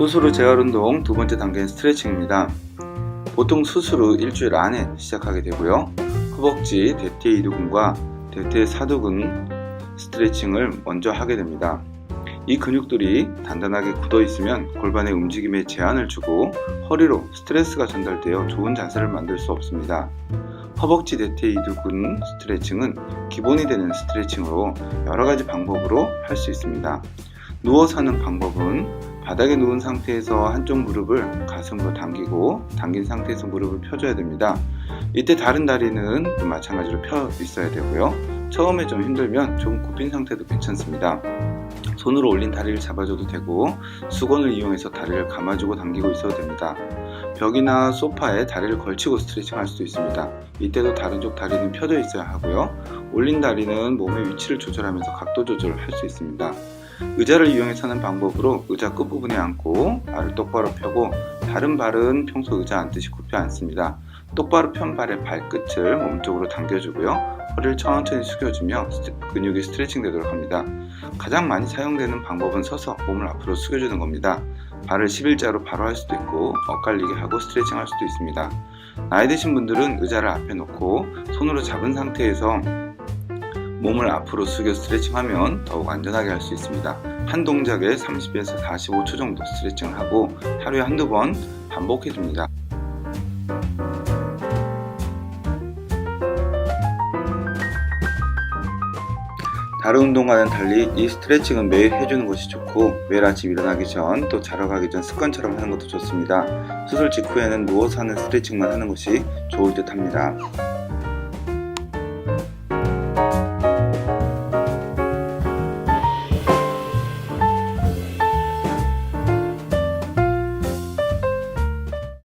수술 후 재활 운동 두 번째 단계는 스트레칭입니다. 보통 수술 후 일주일 안에 시작하게 되고요. 허벅지, 대퇴 이두근과 대퇴 사두근 스트레칭을 먼저 하게 됩니다. 이 근육들이 단단하게 굳어 있으면 골반의 움직임에 제한을 주고 허리로 스트레스가 전달되어 좋은 자세를 만들 수 없습니다. 허벅지 대퇴 이두근 스트레칭은 기본이 되는 스트레칭으로 여러 가지 방법으로 할 수 있습니다. 누워서 하는 방법은 바닥에 누운 상태에서 한쪽 무릎을 가슴으로 당기고 당긴 상태에서 무릎을 펴줘야 됩니다. 이때 다른 다리는 또 마찬가지로 펴 있어야 되고요. 처음에 좀 힘들면 좀 굽힌 상태도 괜찮습니다. 손으로 올린 다리를 잡아줘도 되고 수건을 이용해서 다리를 감아주고 당기고 있어도 됩니다. 벽이나 소파에 다리를 걸치고 스트레칭 할 수도 있습니다. 이때도 다른 쪽 다리는 펴져 있어야 하고요. 올린 다리는 몸의 위치를 조절하면서 각도 조절을 할 수 있습니다. 의자를 이용해서 하는 방법으로 의자 끝부분에 앉고 발을 똑바로 펴고 다른 발은 평소 의자 앉듯이 굽혀 앉습니다. 똑바로 편 발의 발끝을 몸쪽으로 당겨주고요. 허리를 천천히 숙여주며 근육이 스트레칭 되도록 합니다. 가장 많이 사용되는 방법은 서서 몸을 앞으로 숙여주는 겁니다. 발을 11자로 바로 할 수도 있고 엇갈리게 하고 스트레칭 할 수도 있습니다. 나이 드신 분들은 의자를 앞에 놓고 손으로 잡은 상태에서 몸을 앞으로 숙여 스트레칭하면 더욱 안전하게 할 수 있습니다. 한 동작에 30에서 45초 정도 스트레칭을 하고 하루에 한두 번 반복해 줍니다. 다른 운동과는 달리 이 스트레칭은 매일 해주는 것이 좋고 매일 아침 일어나기 전 또 자러 가기 전 습관처럼 하는 것도 좋습니다. 수술 직후에는 누워서 하는 스트레칭만 하는 것이 좋을 듯 합니다.